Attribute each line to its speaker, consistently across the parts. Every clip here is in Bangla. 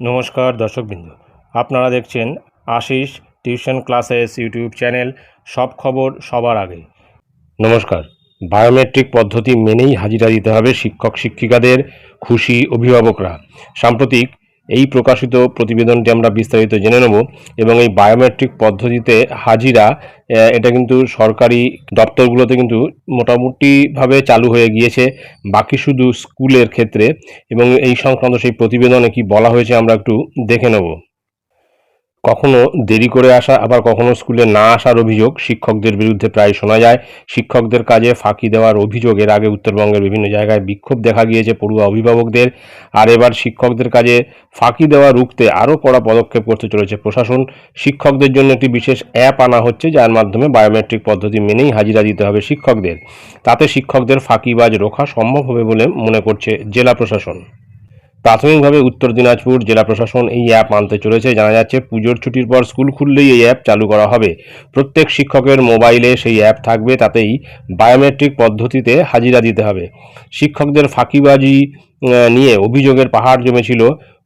Speaker 1: নমস্কার দর্শকবৃন্দ। আপনারা দেখছেন Ashis tuition classes YouTube channel, সব খবর সবার আগে। নমস্কার। বায়োমেট্রিক পদ্ধতি মেনেই হাজিরা দিতে হবে শিক্ষক শিক্ষিকাদের খুশি অভিভাবকরা। সাম্প্রতিক এই প্রকাশিত প্রতিবেদনটি আমরা বিস্তারিত জেনে নেব এবং এই বায়োমেট্রিক পদ্ধতিতে হাজিরা এটা কিন্তু সরকারি দপ্তরগুলোতে কিন্তু মোটামুটিভাবে চালু হয়ে গিয়েছে। বাকি শুধু স্কুলের ক্ষেত্রে এবং এই সংক্রান্ত সেই প্রতিবেদনে কি বলা হয়েছে আমরা একটু দেখে নেব। কখনো দেরি করে আসা, আবার কখনো স্কুলে না আসার অভিযোগ শিক্ষকদের বিরুদ্ধে প্রায় শোনা যায়। শিক্ষকদের কাজে ফাঁকি দেওয়ার অভিযোগ, এর আগে উত্তরবঙ্গের বিভিন্ন জায়গায় বিক্ষোভ দেখা গিয়েছে পড়ুয়া অভিভাবকদের। আর এবার শিক্ষকদের কাজে ফাঁকি দেওয়া রুখতে আরও কড়া পদক্ষেপ করতে চলেছে প্রশাসন। শিক্ষকদের জন্য একটি বিশেষ অ্যাপ আনা হচ্ছে, যার মাধ্যমে বায়োমেট্রিক পদ্ধতি মেনেই হাজিরা দিতে হবে শিক্ষকদের। তাতে শিক্ষকদের ফাঁকিবাজ রোখা সম্ভব হবে বলে মনে করছে জেলা প্রশাসন। প্রাথমিকভাবে উত্তর দিনাজপুর জেলা প্রশাসন এই অ্যাপ আনতে চলেছে। জানা যাচ্ছে, পুজোর ছুটির পর স্কুল খুললেই এই অ্যাপ চালু করা হবে। প্রত্যেক শিক্ষকের মোবাইলে সেই অ্যাপ থাকবে, তাতেই বায়োমেট্রিক পদ্ধতিতে হাজিরা দিতে হবে। শিক্ষকদের ফাঁকিবাজি নিয়ে অভিযোগের পাহাড় জমেছিল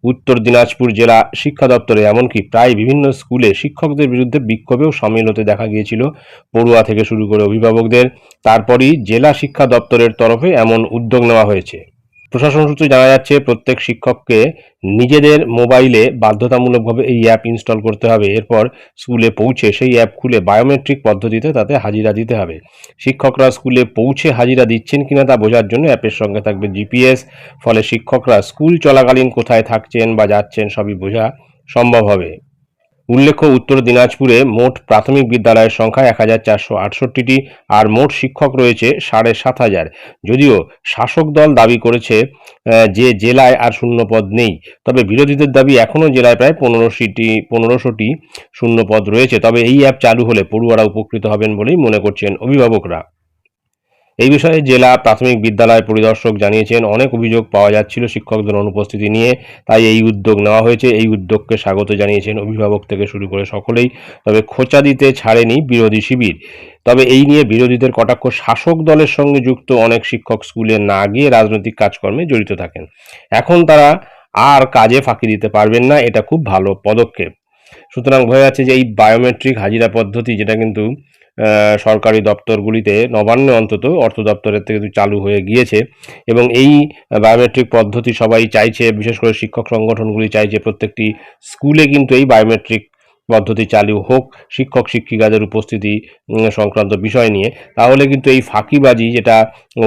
Speaker 1: উত্তর দিনাজপুর জেলা শিক্ষা দপ্তরে। এমনকি প্রায় বিভিন্ন স্কুলে শিক্ষকদের বিরুদ্ধে বিক্ষোভেও সামিল হতে দেখা গিয়েছিল পড়ুয়া থেকে শুরু করে অভিভাবকদের। তারপরই জেলা শিক্ষা দপ্তরের তরফে এমন উদ্যোগ নেওয়া হয়েছে। প্রশাসন সূত্রে জানা যাচ্ছে, প্রত্যেক শিক্ষককে নিজেদের মোবাইলে বাধ্যতামূলকভাবে এই অ্যাপ ইনস্টল করতে হবে। এরপর স্কুলে পৌঁছে সেই অ্যাপ খুলে বায়োমেট্রিক পদ্ধতিতে তাতে হাজিরা দিতে হবে। শিক্ষকরা স্কুলে পৌঁছে হাজিরা দিচ্ছেন কিনা তা বোঝার জন্য অ্যাপের সঙ্গে থাকবে জিপিএস। ফলে শিক্ষকরা স্কুল চলাকালীন কোথায় থাকছেন বা যাচ্ছেন সবই বোঝা সম্ভব হবে। উল্লেখ্য, উত্তর দিনাজপুরে মোট প্রাথমিক বিদ্যালয়ের সংখ্যা এক হাজার চারশো আটষট্টিটি আর মোট শিক্ষক রয়েছে সাড়ে সাত হাজার। যদিও শাসক দল দাবি করেছে যে জেলায় আর শূন্য পদ নেই। তবে বিরোধীদের দাবি এখনও জেলায় প্রায় পনেরোশোটি পনেরোশোটি শূন্য পদ রয়েছে। তবে এই অ্যাপ চালু হলে পড়ুয়ারা উপকৃত হবেন বলেই মনে করছেন অভিভাবকরা। এই বিষয়ে জেলা প্রাথমিক বিদ্যালয় পরিদর্শক জানিয়েছেন, অনেক অভিযোগ পাওয়া যাচ্ছিল শিক্ষকদের অনুপস্থিতি নিয়ে, তাই এই উদ্যোগ নেওয়া হয়েছে। এই উদ্যোগকে স্বাগত জানিয়েছেন অভিভাবক থেকে শুরু করে সকলেই, তবে খোঁচা দিতে ছাড়েনি বিরোধী শিবির। তবে এই নিয়ে বিরোধীদের কটাক্ষ, শাসক দলের সঙ্গে যুক্ত অনেক শিক্ষক স্কুলে না গিয়ে রাজনৈতিক কাজকর্মে জড়িত থাকেন। এখন তারা আর কাজে ফাঁকি দিতে পারবেন না, এটা খুব ভালো পদক্ষেপ। সুতরাং বোঝা যাচ্ছে যে এই বায়োমেট্রিক হাজিরা পদ্ধতি, যেটা কিন্তু সরকারি দপ্তরগুলিতে নবান্ন অন্তত অর্থ দপ্তরের থেকে চালু হয়ে গিয়েছে এবং এই বায়োমেট্রিক পদ্ধতি সবাই চাইছে, বিশেষ করে শিক্ষক সংগঠনগুলি চাইছে প্রত্যেকটি স্কুলে কিন্তু এই বায়োমেট্রিক পদ্ধতি চালু হোক, শিক্ষক শিক্ষিকাদের উপস্থিতি সংক্রান্ত বিষয় নিয়ে, তাহলে কিন্তু এই ফাঁকিবাজি যেটা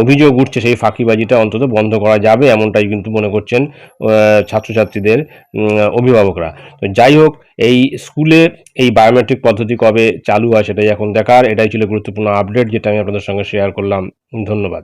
Speaker 1: অভিযোগ উঠছে, সেই ফাঁকিবাজিটা অন্তত বন্ধ করা যাবে এমনটাই কিন্তু মনে করছেন ছাত্রছাত্রীদের অভিভাবকরা। তো যাই হোক, এই স্কুলে এই বায়োমেট্রিক পদ্ধতি কবে চালু হয় সেটাই এখন দেখার, এটাই ছিল গুরুত্বপূর্ণ আপডেট যেটা আমি আপনাদের সঙ্গে শেয়ার করলাম। ধন্যবাদ।